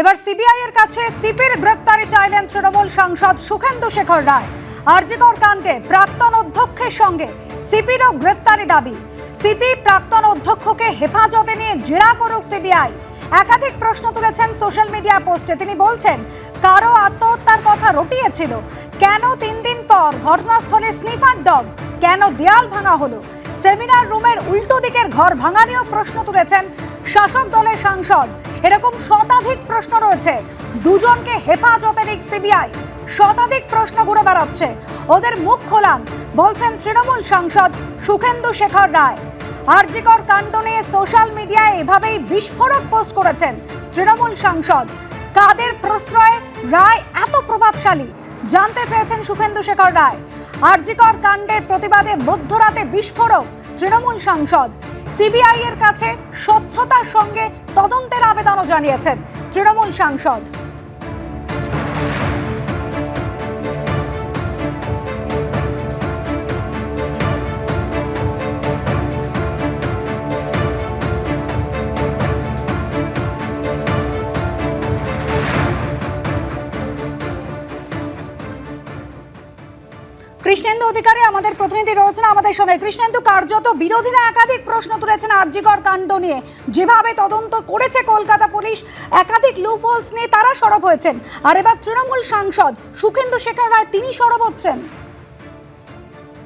এবার সিবিআই এর কাছে সিপির গ্রেপ্তারি চাইলেন তৃণমূল সাংসদ সুখেন্দু শেখর রায়। আরজিকর কাণ্ডে প্রাক্তন অধ্যক্ষের সঙ্গে সিপিরও গ্রেফতারি দাবি। সিপি প্রাক্তন অধ্যক্ষকে হেফাজতে নিয়ে জেরা করুক সিবিআই। একাধিক প্রশ্ন তুলেছেন সোশ্যাল মিডিয়া পোস্টে। তিনি বলছেন, কারও আত্মহত্যার কথা রটিয়েছিল। কেন তিন দিন পর ঘটনাস্থলে স্নিফার ডগ? কেন দেয়াল ভাঙা হলো? সেমিনার রুমের উল্টো দিকের ঘর ভাঙা নিয়েও প্রশ্ন তুলেছেন শাসক দলের সাংসদ। এরকম শতাধিক প্রশ্ন রয়েছে। দুজনকে হেফাজতে নিক সিবিআই। শতাধিক প্রশ্ন ঘুরে বেড়াচ্ছে। ওদের মুখ খোলান, বলছেন তৃণমূল সাংসদ সুখেন্দু শেখর রায়। আরজিকর কাণ্ড নিয়ে সোশ্যাল মিডিয়ায় এভাবেই বিস্ফোরক পোস্ট করেছেন তৃণমূল সাংসদ। কাদের প্রশ্রয়ে রায় এত প্রভাবশালী? জানতে চেয়েছেন সুখেন্দু শেখর রায়। আরজিকর কাণ্ডের প্রতিবাদে মধ্যরাতে বিস্ফোরক তৃণমূল সাংসদ। সিবিআই এর কাছে স্বচ্ছতার সঙ্গে তদন্তের আবেদনও জানিয়েছেন তৃণমূল সাংসদ। কৃষ্ণেন্দু অধিকারী আমাদের প্রতিনিধি রয়েছেন আমাদের সঙ্গে। কৃষ্ণেন্দু, কার্যত বিরোধীরা একাধিক প্রশ্ন তুলেছেন আরজিকর কাণ্ড নিয়ে। যেভাবে তদন্ত করেছে কলকাতা পুলিশ, একাধিক লুফোলস নিয়ে তারা সরব হয়েছেন। আর এবার তৃণমূল সাংসদ সুখেন্দু শেখর রায়, তিনি সরব হচ্ছেন।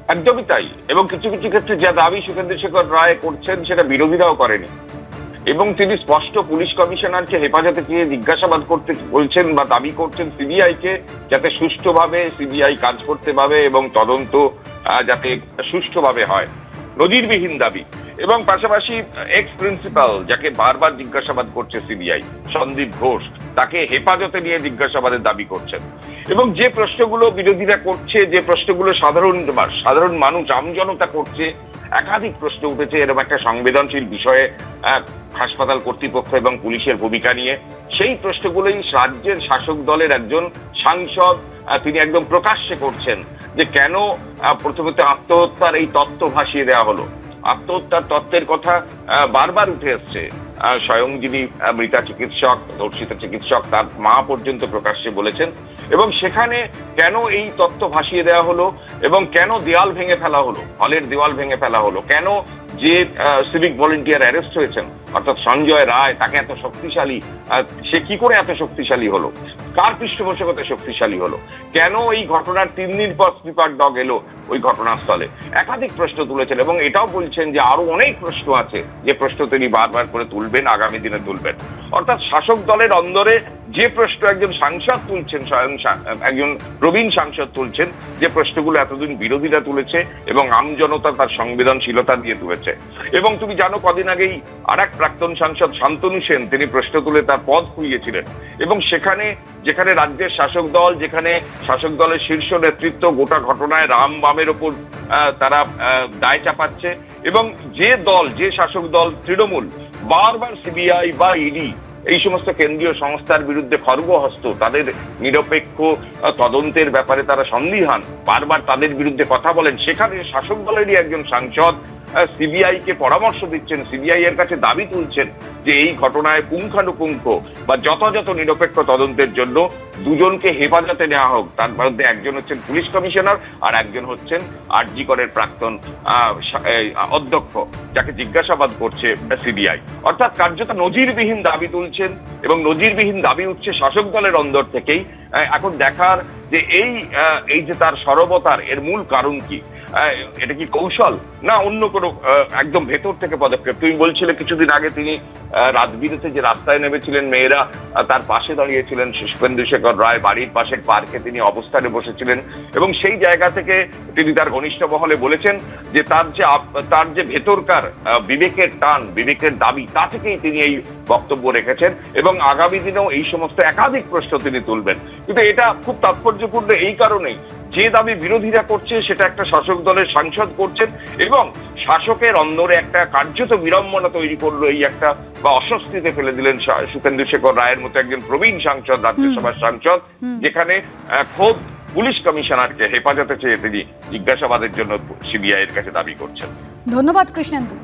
একদমই তাই। এবং কিছু কিছু ক্ষেত্রে যা দাবি সুখেন্দ্র শেখর রায় করছেন, সেটা বিরোধীরাও করেনি। এবং তিনি স্পষ্ট পুলিশ কমিশনারকে হেফাজতে চেয়ে জিজ্ঞাসাবাদ করতে বলছেন বা দাবি করছেন সিবিআই কে যাতে সুষ্ঠুভাবে সিবিআই কাজ করতে পাবে এবং তদন্ত যাতে সুষ্ঠুভাবে হয়। নজিরবিহীন দাবি। এবং পাশাপাশি এক্স প্রিন্সিপাল যাকে বারবার জিজ্ঞাসাবাদ করছে সিবিআই, সন্দীপ ঘোষ, তাকে হেফাজতে নিয়ে জিজ্ঞাসাবাদের দাবি করছেন। এবং যে প্রশ্নগুলো বিরোধীরা করছে, যে প্রশ্নগুলো সাধারণ সাধারণ মানুষ, আমজনতা করছে একাধিক প্রশ্ন উঠেছে এরকম একটা সংবেদনশীল বিষয়ে হাসপাতাল কর্তৃপক্ষ এবং পুলিশের ভূমিকা নিয়ে। সেই প্রশ্নগুলোই রাজ্যের শাসক দলের একজন সাংসদ তিনি একদম প্রকাশ্যে করছেন যে কেন প্রথমত আত্মহত্যার এই তত্ত্ব ভাসিয়ে দেওয়া হলো। আত্মহত্যার তত্ত্বের কথা বারবার উঠে এসছে। স্বয়ং যিনি মৃতা চিকিৎসক ধর্ষিত চিকিৎসক, তার মা পর্যন্ত প্রকাশ্যে বলেছেন। এবং সেখানে কেন এই তত্ত্ব ভাসিয়ে দেওয়া হলো এবং কেন দেওয়াল ভেঙে ফেলা হলো, হলের দেওয়াল ভেঙে ফেলা হলো, কেন যে সিভিক ভলেন্টিয়ার অ্যারেস্ট হয়েছেন, অর্থাৎ সঞ্জয় রায়, তাকে এত শক্তিশালী সে কি করে এত শক্তিশালী হলো? কার পৃষ্ঠপোষকতা শক্তিশালী হলো? কেন এই ঘটনার তিন দিন পর স্লিপার ডগ এলো? ওই ঘটনাস্থলে। একাধিক প্রশ্ন তুলেছেন এবং এটাও বলছেন যে আরও অনেক প্রশ্ন আছে যে প্রশ্ন তিনি বারবার করে তুলবেন, আগামী দিনে তুলবেন। অর্থাৎ শাসক দলের অন্দরে যে প্রশ্ন একজন সাংসদ তুলছেন, স্বয়ং একজন প্রবীণ সাংসদ তুলছেন, যে প্রশ্নগুলো এতদিন বিরোধীরা তুলেছে এবং আমজনতা তার সংবেদনশীলতা দিয়ে তুলেছে। এবং তুমি জানো, কদিন আগেই আর এক প্রাক্তন সাংসদ শান্তনু সেন, তিনি প্রশ্ন তুলে তার পদ খুইয়েছিলেন। এবং সেখানে, যেখানে রাজ্যের শাসক দল, যেখানে শাসক দলের শীর্ষ নেতৃত্ব গোটা ঘটনায় রাম বামের ওপর তারা দায় চাপাচ্ছে। এবং যে দল, যে শাসক দল, তৃণমূল, বারবার সিবিআই বা ইডি, এই সমস্ত কেন্দ্রীয় সংস্থার বিরুদ্ধে খর্বহস্ত তাদের নিরপেক্ষ তদন্তের ব্যাপারে তারা সন্দিহান। বারবার তাদের বিরুদ্ধে কথা বলেন। সেখানে শাসক দলেরই একজন সাংসদ সিবিআই কে পরামর্শ দিচ্ছেন সিবিআই এর কাছে দাবি তুলছেন যে এই ঘটনায় পুঙ্খানুপুঙ্খ বা যথাযথ নিরপেক্ষ তদন্তের জন্য দুজনকে হেফাজতে নেওয়া হোক। তার মধ্যে একজন হচ্ছেন পুলিশ কমিশনার আর একজন হচ্ছেন আরজি করের প্রাক্তন অধ্যক্ষ, যাকে জিজ্ঞাসাবাদ করছে সিবিআই। অর্থাৎ কার্যত নজিরবিহীন দাবি তুলছেন এবং নজিরবিহীন দাবি উঠছে শাসক দলের অন্দর থেকেই। এখন দেখার যে এই এই যে তার সরবতার এর মূল কারণ কি এটা কি কৌশল? না অন্য কোনো একদম ভেতর থেকে পদক্ষেপ। তুমি বলছিলে কিছুদিন আগে তিনি আহ, রাতবিরেতে যে রাস্তায় নেমেছিলেন মেয়েরা তার পাশে দাঁড়িয়েছিলেন সুষ্পেন্দু শেখর রায় বাড়ির পাশের পার্কে তিনি অবস্থানে বসেছিলেন এবং সেই জায়গা থেকে তিনি তার ঘনিষ্ঠ মহলে বলেছেন যে তার যে তার যে ভেতরকার বিবেকের টান বিবেকের দাবি তা থেকেই তিনি এই বক্তব্য রেখেছেন এবং আগামী দিনেও এই সমস্ত একাধিক প্রশ্ন তিনি তুলবেন। কিন্তু এটা খুব তাৎপর্যপূর্ণ এই কারণেই যে দাবি বিরোধীরা করছে সেটা একটা শাসক দলের সাংসদ করছেন এবং শাসকের অন্দরে একটা কার্যত বিড়ম্বনা তৈরি করল এই একটা বা অস্বস্তিতে ফেলে দিলেন সুখেন্দু শেখর রায়ের মতো একজন প্রবীণ সাংসদ রাজ্যসভার সাংসদ যেখানে খোদ পুলিশ কমিশনারকে হেফাজতে চেয়ে তিনি জিজ্ঞাসাবাদের জন্য সিবিআই এর কাছে দাবি করছেন। ধন্যবাদ কৃষ্ণেন্দু।